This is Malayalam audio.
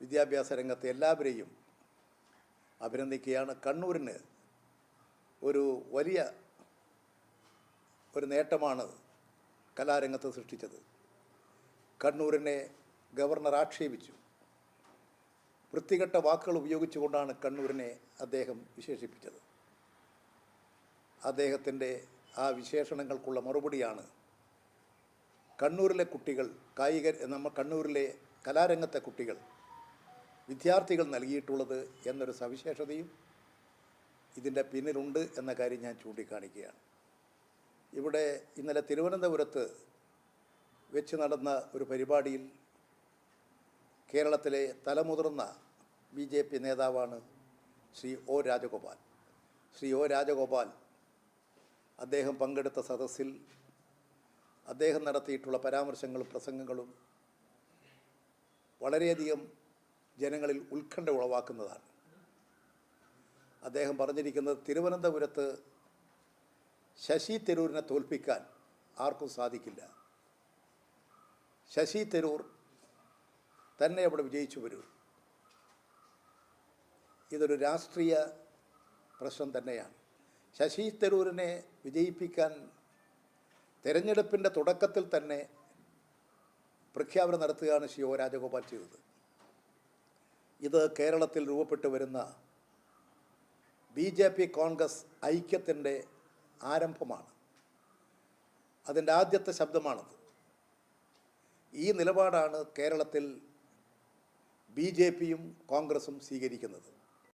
വിദ്യാഭ്യാസ രംഗത്തെ എല്ലാവരെയും അഭിനന്ദിക്കുകയാണ്. കണ്ണൂരിന് ഒരു വലിയ ഒരു നേട്ടമാണ് കലാരംഗത്ത് സൃഷ്ടിച്ചത്. കണ്ണൂരിനെ ഗവർണർ ആക്ഷേപിച്ചു. വൃത്തികെട്ട വാക്കുകൾ ഉപയോഗിച്ചുകൊണ്ടാണ് കണ്ണൂരിനെ അദ്ദേഹം വിശേഷിപ്പിച്ചത്. അദ്ദേഹത്തിന്റെ ആ വിശേഷണങ്ങൾക്കുള്ള മറുപടിയാണ് കണ്ണൂരിലെ കുട്ടികൾ കായിക നമ്മൾ കണ്ണൂരിലെ കലാരംഗത്തെ കുട്ടികൾ വിദ്യാർത്ഥികൾ നൽകിയിട്ടുള്ളത് എന്നൊരു സവിശേഷതയും ഇതിന്റെ പിന്നിലുണ്ട് എന്ന കാര്യം ഞാൻ ചൂണ്ടിക്കാണിക്കുകയാണ്. ഇവിടെ ഇന്നലെ തിരുവനന്തപുരത്ത് വെച്ച് നടന്ന ഒരു പരിപാടിയിൽ കേരളത്തിലെ തലമുതിർന്ന ബി ജെ പി നേതാവാണ് ശ്രീ ഒ രാജഗോപാൽ. ശ്രീ ഒ രാജഗോപാൽ അദ്ദേഹം പങ്കെടുത്ത സദസ്സിൽ അദ്ദേഹം നടത്തിയിട്ടുള്ള പരാമർശങ്ങളും പ്രസംഗങ്ങളും വളരെയധികം ജനങ്ങളിൽ ഉത്കണ്ഠ ഉളവാക്കുന്നതാണ്. അദ്ദേഹം പറഞ്ഞിരിക്കുന്നത് തിരുവനന്തപുരത്ത് ശശി തരൂരിനെ തോൽപ്പിക്കാൻ ആർക്കും സാധിക്കില്ല. ശശി തരൂർ തന്നെ അവിടെ വിജയിച്ചു വരൂ. ഇതൊരു രാഷ്ട്രീയ പ്രശ്നം തന്നെയാണ്. ശശി തരൂരിനെ വിജയിപ്പിക്കാൻ തെരഞ്ഞെടുപ്പിന്റെ തുടക്കത്തിൽ തന്നെ പ്രഖ്യാപനം നടത്തുകയാണ് ഒ രാജഗോപാൽ ചെയ്തത്. ഇത് കേരളത്തിൽ രൂപപ്പെട്ടു വരുന്ന ബി ജെ പി കോൺഗ്രസ് ഐക്യത്തിന്റെ ആരംഭമാണ്. അതിന്റെ ആദ്യത്തെ ശബ്ദമാണത്. ഈ നിലപാടാണ് കേരളത്തിൽ ബി ജെ പിയും കോൺഗ്രസും സ്വീകരിക്കുന്നത്.